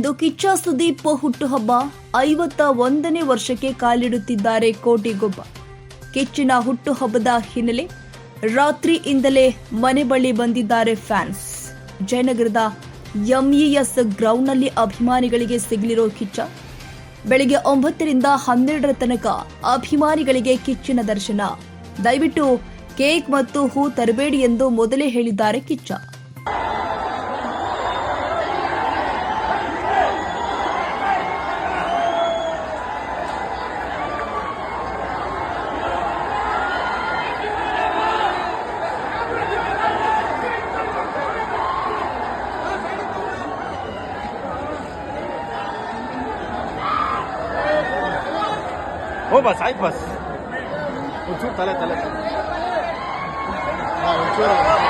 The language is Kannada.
ಇಂದು ಕಿಚ್ಚ ಸುದೀಪ್ ಹುಟ್ಟುಹಬ್ಬ ಐವತ್ತ ಒಂದನೇ ವರ್ಷಕ್ಕೆ ಕಾಲಿಡುತ್ತಿದ್ದಾರೆ ಕೋಟಿಗೊಬ್ಬ. ಕಿಚ್ಚಿನ ಹುಟ್ಟುಹಬ್ಬದ ಹಿನ್ನೆಲೆ ರಾತ್ರಿಯಿಂದಲೇ ಮನೆ ಬಳಿ ಬಂದಿದ್ದಾರೆ ಫ್ಯಾನ್ಸ್. ಜಯನಗರದ ಎಂಇಎಸ್ ಗ್ರೌಂಡ್ನಲ್ಲಿ ಅಭಿಮಾನಿಗಳಿಗೆ ಸಿಗಲಿರೋ ಕಿಚ್ಚ. ಬೆಳಿಗ್ಗೆ ಒಂಬತ್ತರಿಂದ ಹನ್ನೆರಡರ ತನಕ ಅಭಿಮಾನಿಗಳಿಗೆ ಕಿಚ್ಚಿನ ದರ್ಶನ. ದಯವಿಟ್ಟು ಕೇಕ್ ಮತ್ತು ಹೂ ತರಬೇಡಿ ಎಂದು ಮೊದಲೇ ಹೇಳಿದ್ದಾರೆ ಕಿಚ್ಚ. هو بس عيب بس. ونشوف ثلاثة ثلاثة آه